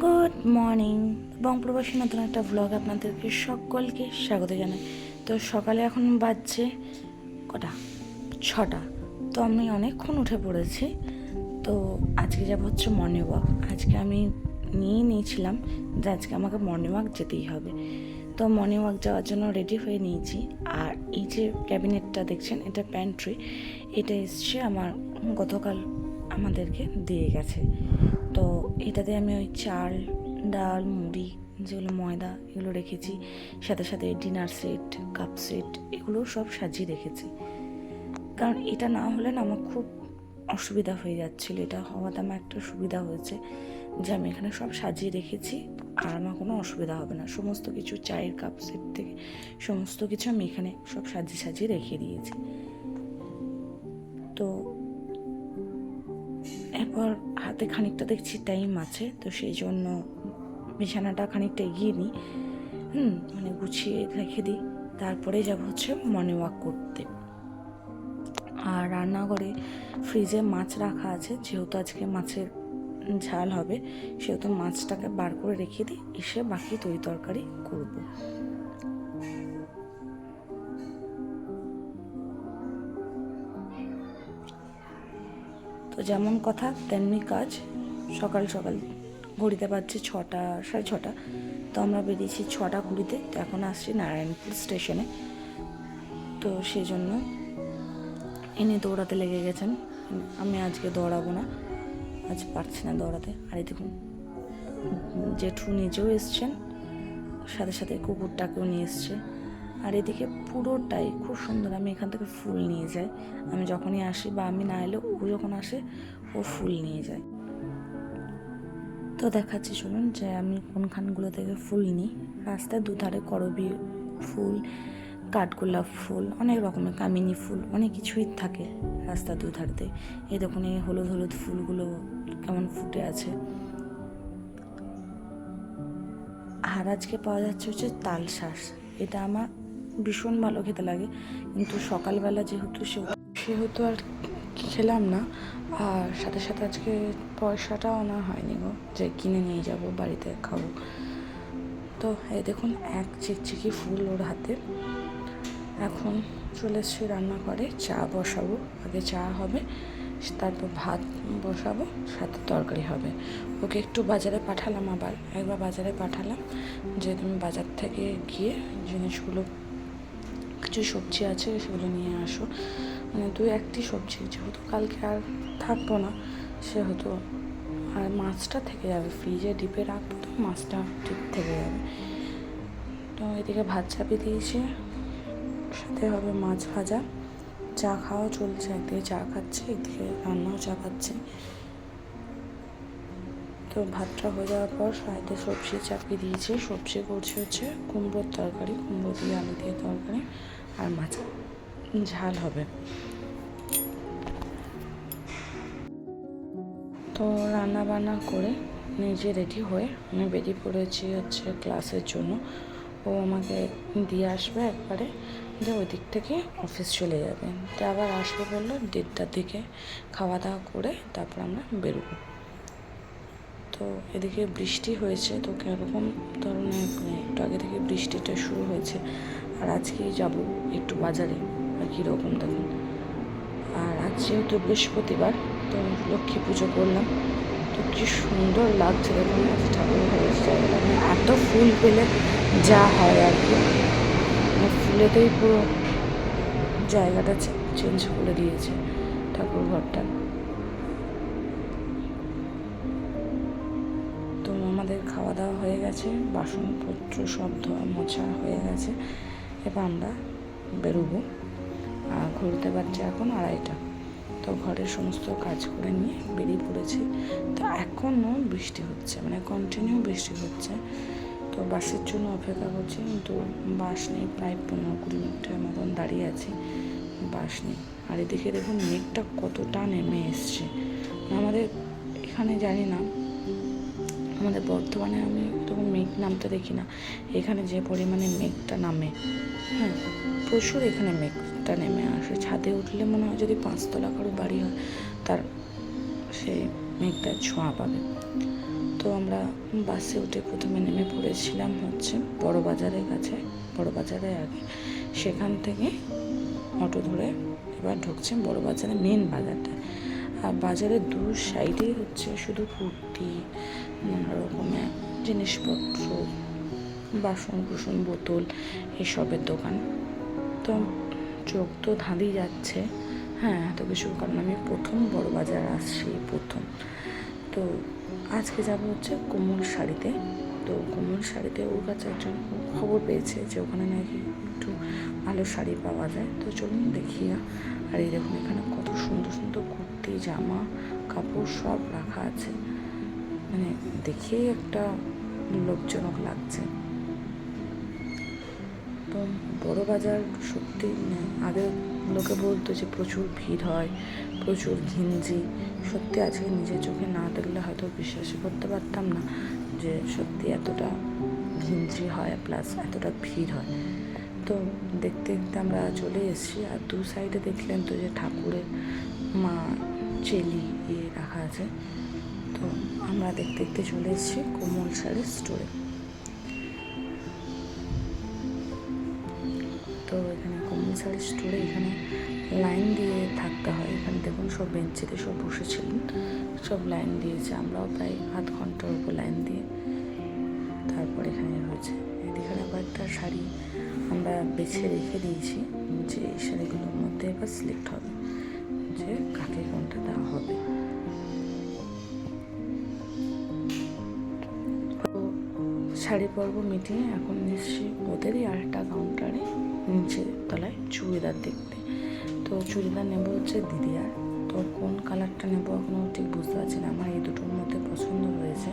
Good morning বংপ্রবাসী নতুন একটা blog আপনাদেরকে সকলকে স্বাগত জানাই। তো সকালে এখন বাজছে কটা? ছটা। তো আমি অনেকক্ষণ উঠে পড়েছি। তো আজকে যাব হচ্ছে মর্নিং ওয়াক আজকে আমি নিয়ে নিয়েছিলাম যে আজকে আমাকে মর্নিং ওয়াক যেতেই হবে। তো মর্নিং ওয়াক যাওয়ার জন্য রেডি হয়ে নিয়েছি। আর এই যে ক্যাবিনেটটা দেখছেন, এটা প্যান্ট্রি এটা এসছে আমার গতকাল আমাদেরকে দিয়ে গেছে। তো এটাতে আমি ওই চাল, ডাল, মুড়ি, যেগুলো ময়দা, এগুলো রেখেছি। সাথে সাথে ডিনার সেট, কাপ সেট, এগুলো সব সাজিয়ে রেখেছি। কারণ এটা না হলে না আমার খুব অসুবিধা হয়ে যাচ্ছিল। এটা হওয়াতে আমার একটা সুবিধা হয়েছে যে আমি এখানে সব সাজিয়ে রেখেছি আর আমার কোনো অসুবিধা হবে না। সমস্ত কিছু চায়ের কাপ সেট থেকে সমস্ত কিছু আমি এখানে সব সাজিয়ে সাজিয়ে রেখে দিয়েছি। তো এরপর হাতে খানিকটা দেখছি টাইম আছে, তো সেই জন্য বিছানাটা খানিকটা এগিয়ে নিই। হুম মানে গুছিয়ে রেখে দিই। তারপরে যাব হচ্ছে মর্নিং ওয়াক করতে। আর রান্নাঘরে ফ্রিজে মাছ রাখা আছে, যেহেতু আজকে মাছের ঝাল হবে, সেহেতু মাছটাকে বার করে রেখে দিই, এসে বাকি তরি তরকারি করব। তো যেমন কথা, তেমনি কাজ। সকাল সকাল ঘড়িতে পাচ্ছি ছটা, সাড়ে ছটা। তো আমরা বেরিয়েছি ছটা কুড়িতে। তো এখন আসছি নারায়ণপুর স্টেশনে। তো সেই জন্য এনে দৌড়াতে লেগে গেছেন। আমি আজকে দৌড়াবো না। আজ পারছি না দৌড়াতে। আর দেখুন, জেঠু নিজেও এসছেন। সাথে সাথে কুকুরটাকেও নিয়ে এসছে। আর এদিকে পুরোটাই খুব সুন্দর। আমি এখান থেকে ফুল নিয়ে যাই। আমি যখনই আসি বা আমি না এলে ও যখন আসে, ও ফুল নিয়ে যায়। তো দেখাচ্ছি, শুনুন, যে আমি কোনখানগুলো থেকে ফুল নিই। রাস্তায় দুধারে করবি ফুল, কাঠগোলাপ ফুল, অনেক রকমের কামিনী ফুল, অনেক কিছুই থাকে রাস্তার দুধারতে। এই দেখুন, এই হলুদ হলুদ ফুলগুলো কেমন ফুটে আছে। আর আজকে পাওয়া যাচ্ছে হচ্ছে তাল শাঁস এটা আমার ভীষণ ভালো খেতে লাগে। কিন্তু সকালবেলা যেহেতু সে- সেহেতু আর খেলাম না। আর সাথে সাথে আজকে পয়সাটাও আনা হয়নি গো, যে কিনে নিয়ে যাব, বাড়িতে খাব। তো এই দেখুন, এক চিকচিকি ফুল ওর হাতে। এখন চলে এসছি রান্না করে চা বসাবো। আগে চা হবে, তারপর ভাত বসাবো, সাথে তরকারি হবে। ওকে একটু বাজারে পাঠালাম আবার, একবার বাজারে পাঠালাম, যে তুমি বাজার থেকে গিয়ে জিনিসগুলো কিছু সবজি আছে সেগুলো নিয়ে আসো। মানে দু একটি সবজি যেহেতু কালকে আর থাকব না, সেহেতু আর মাছটা থেকে যাবে। ফ্রিজে ডিপে রাখব তো, মাছটা ডিপ থেকে যাবে। তো এদিকে ভাত চাপিয়ে দিয়েছি, সাথে হবে মাছ ভাজা। চা খাওয়া চলছে, একদিকে চা খাচ্ছে, একদিকে রান্নাও চাপাচ্ছে। তো ভাতটা হয়ে যাওয়ার পর সাইডে সবজি চাপিয়ে দিয়েছি। সবজি করছে হচ্ছে কুমড়োর তরকারি, কুমড়ো দিয়ে আলু দিয়ে তরকারি। আর মাছ ঝাল হবে। তো রান্না বান্না করে নিজে রেডি হয়ে আমি বেরিয়ে পড়েছি হচ্ছে ক্লাসের জন্য। ও আমাকে দিয়ে আসবে একবারে যে ওই দিক থেকে অফিস চলে যাবে। তো আবার আসবে বলল দেড়টার দিকে। খাওয়া দাওয়া করে তারপর আমরা বেরোবো। তো এদিকে বৃষ্টি হয়েছে, তো কীরকম ধরনের মানে একটু আগে থেকে বৃষ্টিটা শুরু হয়েছে। আর আজকেই যাব একটু বাজারে, আর কীরকম দেখুন। আর আজ যেহেতু বৃহস্পতিবার, তো লক্ষ্মী পুজো করলাম। তো কি সুন্দর লাগছে দেখুন, আজ ঠাকুর হয়েছে জায়গাটা মানে এত ফুল পেলে যা হয় আর কি। মানে ফুলেতেই পুরো জায়গাটা চেঞ্জ করে দিয়েছে ঠাকুর ঘরটা। গেছে, বাসনপত্র সব ধোয়া মোছা হয়ে গেছে। এবার আমরা বেরোবো। আর ঘুরতে পারছি এখন আড়াইটা। তো ঘরের সমস্ত কাজ করে নিয়ে বেরিয়ে পড়েছি। তো এখনও বৃষ্টি হচ্ছে মানে কন্টিনিউ বৃষ্টি হচ্ছে। তো বাসের জন্য অপেক্ষা করছি, কিন্তু বাস নেই, প্রায় পনেরো কুড়ি মিনিটের মতন দাঁড়িয়ে আছি। বাস নেই। আর এদিকে দেখুন মেঘটা কতটা নেমে এসছে। আমাদের এখানে জানি না আমাদের বর্ধমানে আমি তখন মেঘ নামতে দেখি না। এখানে যে পরিমাণে মেঘটা নামে হ্যাঁ প্রচুর এখানে মেঘটা নেমে আসে। ছাদে উঠলে মনে হয় যদি পাঁচতলা কারও বাড়ি হয়, তার সেই মেঘটা ছোঁয়া পাবে। তো আমরা বাসে উঠে প্রথমে নেমে পড়েছিলাম হচ্ছে বড় বাজারের কাছে বড় বাজারের আগে। সেখান থেকে অটো ধরে এবার ঢুকছে বড় বাজারে মেন বাজারটা। আর বাজারের দু সাইডেই হচ্ছে শুধু কুর্তি, নানা রকমের জিনিসপত্র বাসন কুসন বোতল এসবের দোকান। তো চোখ তো ধাঁধিয়ে যাচ্ছে। হ্যাঁ এত কিছু কারণ আমি প্রথম বড় বাজার আসছি, প্রথম। তো আজকে যাব হচ্ছে কোমল শাড়িতে। তো কোমল শাড়িতে ওর কাছে একজন খবর পেয়েছে যে ওখানে নাকি একটু ভালো শাড়ি পাওয়া যায়। তো চলুন দেখি। আর দেখুন এখানে কত সুন্দর সুন্দর কুর্তি জামা, কাপড় সব রাখা আছে। মানে দেখেই একটা লোকজনক লাগছে। তো বড় বাজার সত্যি মানে আগে লোকে বলতো যে প্রচুর ভিড় হয়, প্রচুর ঘিঞ্জি। সত্যি আজকে নিজের চোখে না দেখলে হয়তো বিশ্বাসই করতে পারতাম না যে সত্যি এতটা ঘিঞ্জি হয় প্লাস এতটা ভিড় হয়। তো দেখতে দেখতে আমরা চলে এসেছি, আর দু সাইডে দেখলেন তো যে ঠাকুরের মা, চেলি ইয়ে রাখা আছে। তো আমরা দেখতে দেখতে চলে এসেছি কোমল শাড়ির স্টোরে তো এখানে কোমল শাড়ির স্টোরে এখানে লাইন দিয়ে থাকতে হয়। এখানে দেখুন সব বেঞ্চিতে সব বসেছিলেন। সব লাইন দিয়েছে। আমরাও প্রায় আধ ঘণ্টার উপর লাইন দিয়ে তারপর এখানে হয়েছে। এখানে কয়েকটা শাড়ি আমরা বেছে রেখে দিয়েছি যে এই শাড়িগুলোর মধ্যে এবার সিলেক্ট হবে। যে কাকে কোনটা দেওয়া হবে। শাড়ি পর্ব মিটিয়ে এখন নিচ্ছি ওদেরই আরেকটা কাউন্টারে নিচে তলায় চুড়িদার দেখতে। তো চুড়িদার নেব হচ্ছে দিদিয়ার তো কোন কালারটা নেব এখনও ঠিক বুঝতে পারছি না। আমার এই দুটোর মধ্যে পছন্দ হয়েছে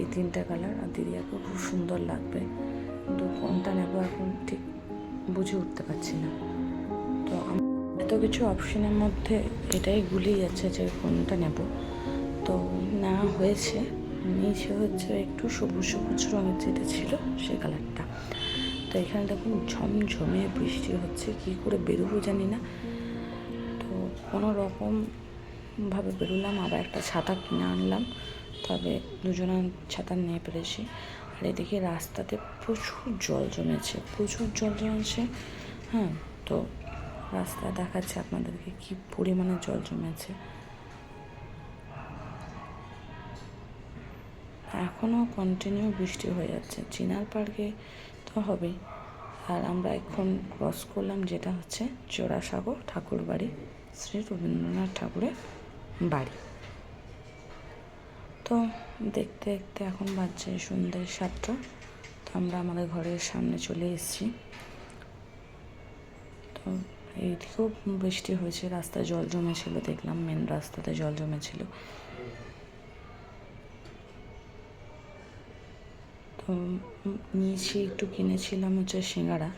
এই তিনটা কালার আর দিদিয়াকেও খুব সুন্দর লাগবে। কিন্তু কোনটা নেব এখন ঠিক বুঝে উঠতে পারছি না। তো এত কিছু অপশনের মধ্যে এটাই গুলিয়ে যাচ্ছে যে কোনটা নেব। তো না হয়েছে, নিচে হচ্ছে একটু সবুজ সবুজ রঙের যেটা ছিল সে কালারটা। তো এখানে দেখুন ঝমঝমে বৃষ্টি হচ্ছে, কি করে বেরোবো জানি না। তো কোনো রকম ভাবে বেরোলাম, আবার একটা ছাতা কিনে আনলাম, তবে দুজনে ছাতা নিয়ে পেরেছি আর এদিকে রাস্তাতে প্রচুর জল জমেছে, প্রচুর জল জমেছে হ্যাঁ তো রাস্তা দেখাচ্ছে আপনাদেরকে কি পরিমাণে জল জমেছে। এখনও কন্টিনিউ বৃষ্টি হয়ে যাচ্ছে। চিনার পার্কে তো হবেই। আর আমরা এখন ক্রস করলাম যেটা হচ্ছে জোড়াসাগর ঠাকুর বাড়ি শ্রী রবীন্দ্রনাথ ঠাকুরের বাড়ি। তো দেখতে দেখতে এখন বাজছে সন্ধ্যে সাতটা। তো আমরা আমাদের ঘরের সামনে চলে এসেছি। তো এইদিকেও বৃষ্টি হয়েছে, রাস্তায় জল জমেছিল, দেখলাম মেন রাস্তাতে জল জমেছিল। তো নিয়েছি, একটু কিনেছিলাম হচ্ছে সিঙ্গারা।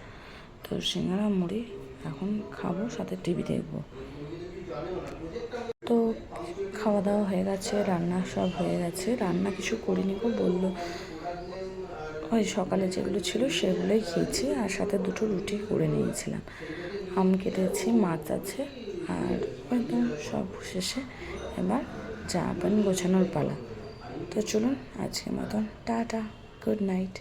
তো সিঙ্গারা, মুড়ি, এখন খাব, সাথে টিভি দেখব। তো খাওয়া দাওয়া হয়ে গেছে, রান্না সব হয়ে গেছে। রান্না কিছু করিনি গো, বলল ওই সকালে যেগুলো ছিল সেগুলোই খেয়েছি, আর সাথে দুটো রুটি করে নিয়েছিলাম। আম কেটেছি, মাছ আছে, আর একদম সব শেষে এবার চা গোছানোর পালা। তো চলুন আজকের মতন, টাটা গুড নাইট